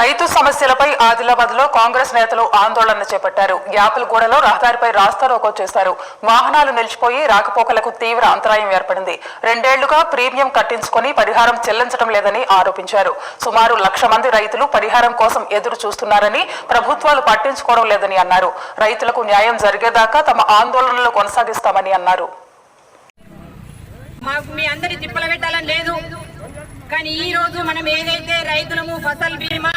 రైతు సమస్యలపై ఆదిలాబాద్లో కాంగ్రెస్ నేతలు ఆందోళన చేపట్టారు. యాపిల్గూడలో రహదారిపై రాస్తారోకో చేశారు. వాహనాలు నిలిచిపోయి రాకపోకలకు తీవ్ర అంతరాయం ఏర్పడింది. రెండేళ్ళుగా ప్రీమియం కట్టించుకొని పరిహారం చెల్లించడం లేదని ఆరోపించారు. సుమారు లక్ష మంది రైతులు పరిహారం కోసం ఎదురు చూస్తున్నారని ప్రభుత్వాలు పట్టించుకోవడం లేదని అన్నారు. రైతులకు న్యాయం జరిగేదాకా తమ ఆందోళనలు కొనసాగిస్తామని అన్నారు. మాకు మీ అందరి తిప్పలు పెట్టాలని లేదు. కానీ ఈ రోజు మనం ఏదైతే రైతులము ఫసల్ బీమా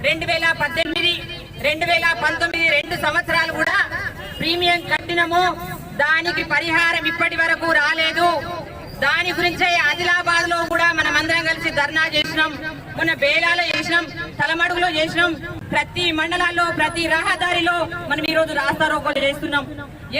రెండు వేల పద్దెనిమిది రెండు వేల పంతొమ్మిది రెండు సంవత్సరాలు కూడా ప్రీమియం కట్టినము దానికి పరిహారం ఇప్పటి వరకు రాలేదు. దాని గురించే ఆదిలాబాద్లో ధర్నా చేసినాం మొన్న బేలాలో చేసినాం తలమడుగులో చేసినాం. ప్రతి మండలాల్లో ప్రతి రహదారిలో మనం ఈ రోజు రాస్తారోకోలు చేస్తున్నాం.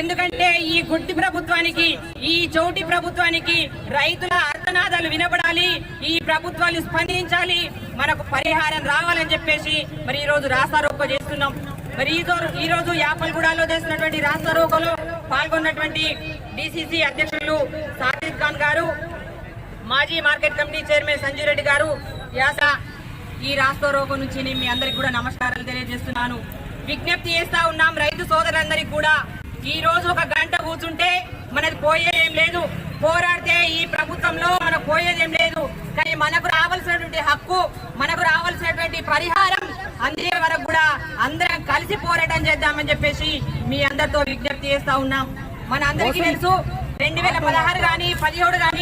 ఎందుకంటే ఈ గుడ్డి ప్రభుత్వానికి ఈ చోటి ప్రభుత్వానికి రైతుల అర్థనాదాలు వినబడాలి ఈ ప్రభుత్వాలు స్పందించాలి మనకు పరిహారం రావాలని చెప్పేసి మరి ఈ రోజు రాస్తారోకో చేస్తున్నాం. మరి ఈ రోజు ఈ రోజు యాపల్గూడలో చేస్తున్నటువంటి రాస్తారోకోలో పాల్గొన్నటువంటి డిసిసి అధ్యక్షులు సాజిద్ ఖాన్ గారు మాజీ market committee chairman Sanjay Reddy గారు యాస ఈ రాస్తో రోగం నుంచి నేను మీ అందరికి కూడా నమస్కారాలు తెలియజేస్తున్నాను. విజ్ఞప్తి చేస్తా ఉన్నాం రైతు సోదరులందరికీ కూడా. ఈ రోజు ఒక గంట కూర్చుంటే మనది పోయేదేం లేదు. పోరాడితే ఈ ప్రభుత్వంలో మనకు పోయేదేం లేదు. కానీ మనకు రావాల్సినటువంటి హక్కు మనకు రావాల్సినటువంటి పరిహారం అందే వరకు కూడా అందరం కలిసి పోరాటం చేద్దామని చెప్పేసి మీ అందరితో విజ్ఞప్తి చేస్తా ఉన్నాం. మన అందరికీ తెలుసు రెండు వేల పదహారు కానీ పదిహేడు కానీ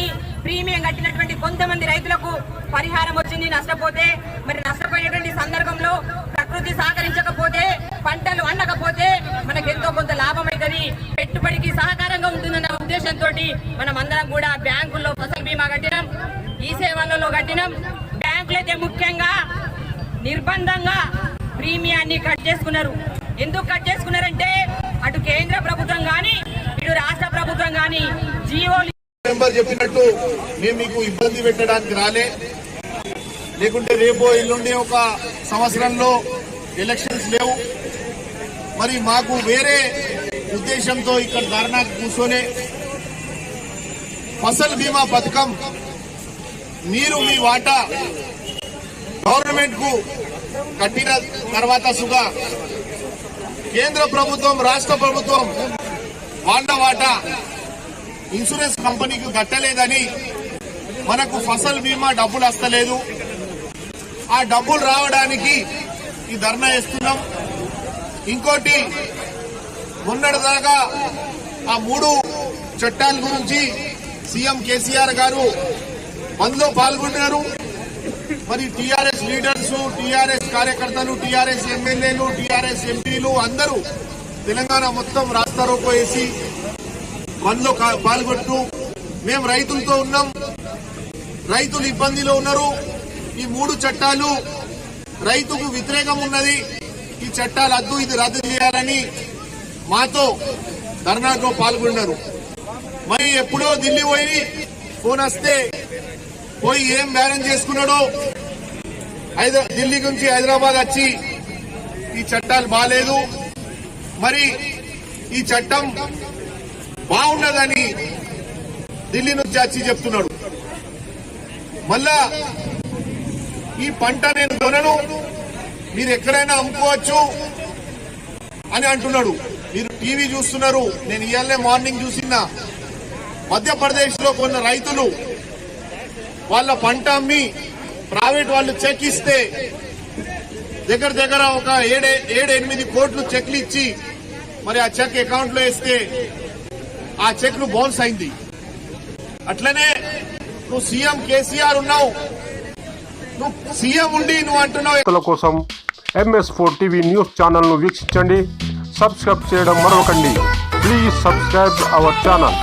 ప్రీమియం కట్టినటువంటి కొంతమంది రైతులకు పరిహారం వచ్చింది నష్టపోతే మరి నష్టపోయినటువంటి సందర్భంలో ప్రకృతి సహకరించకపోతే పంటలు వండకపోతే మనకు ఎంతో కొంత లాభం అవుతుంది పెట్టుబడికి సహకారంగా ఉంటుందన్న ఉద్దేశంతో మనం అందరం కూడా బ్యాంకుల్లో ఫసల్ బీమా కట్టినాం ఈ సేవలలో కట్టినాం. బ్యాంకులు అయితే ముఖ్యంగా నిర్బంధంగా ప్రీమియాన్ని కట్ చేసుకున్నారు. ఎందుకు కట్ చేసుకున్నారంటే అటు కేంద్ర ప్రభుత్వం కానీ ఇటు రాష్ట్ర ప్రభుత్వం కానీ జీవోలు మెంబర్ చెప్పినట్టు మేము మీకు ఇబ్బంది పెట్టడానికి రాలే. లేకుంటే రేపో ఎల్లుండి ఒక సంవత్సరంలో ఎలక్షన్స్ లేవు. మరి మాకు వేరే ఉద్దేశంతో ఇక్కడ ధర్నాకు కూర్చొని ఫసల్ బీమా పథకం మీరు మీ వాటా గవర్నమెంట్కు కట్టిన తర్వాత సుగా కేంద్ర ప్రభుత్వం రాష్ట్ర ప్రభుత్వం వాళ్ళ వాటా ఇన్సూరెన్స్ కంపెనీకి కట్టలేదని మనకు ఫసల్ బీమా డబ్బులు వస్తలేదు. ఆ డబ్బులు రావడానికి ఈ ధర్నా ఇస్తున్నాం ఇంకోటి మొన్నటిదాకా ఆ మూడు చట్టాల గురించి సీఎం కేసీఆర్ గారు అందులో పాల్గొన్నారు. మరి టీఆర్ఎస్ లీడర్స్ టీఆర్ఎస్ కార్యకర్తలు టీఆర్ఎస్ ఎమ్మెల్యేలు టీఆర్ఎస్ ఎంపీలు అందరూ తెలంగాణ మొత్తం రాస్తారోకో వేసి బంద్లో కా- పాల్గొంటూ మేము రైతులతో ఉన్నాం. రైతులు ఇబ్బందిలో ఉన్నారు. ఈ మూడు చట్టాలు రైతుకు వ్యతిరేకం ఉన్నది. ఈ చట్టాలు అద్దు ఇది రద్దు చేయాలని మాతో ధర్నాతో పాల్గొన్నారు. మరి ఎప్పుడో ఢిల్లీ పోయి ఫోన్ వస్తే పోయి ఏం బేరం చేసుకున్నాడో? హైదరా ఢిల్లీ నుంచి హైదరాబాద్ వచ్చి ఈ చట్టాలు బాగాలేదు మరి ఈ చట్టం బాగున్నదని ఢిల్లీ నుంచి వచ్చి చెప్తున్నాడు. మళ్ళా ఈ పంట నేను కొనను మీరు ఎక్కడైనా అమ్ముకోవచ్చు అని అంటున్నాడు. మీరు టీవీ చూస్తున్నారు నేను ఇవాళనే మార్నింగ్ చూసిన మధ్యప్రదేశ్లో కొన్ని రైతులు వాళ్ళ పంట అమ్మి ప్రైవేట్ వాళ్ళు చెక్ ఇస్తే దగ్గర దగ్గర ఒక ఏడు ఏడు ఎనిమిది కోట్లు చెక్లు ఇచ్చి మరి ఆ చెక్ అకౌంట్లో వేస్తే ఆ చెక్ను బౌన్స్ అయింది. అట్లనే నువ్వు సీఎం కేసీఆర్ ఉన్నావు. నువ్వు సీఎం ఉండి నువ్వు అంటున్నావు. కోసం ఎంఎస్ ఫోర్ టీవీ న్యూస్ ఛానల్ను వీక్షించండి. సబ్స్క్రైబ్ చేయడం మరొకండి. Please subscribe our channel.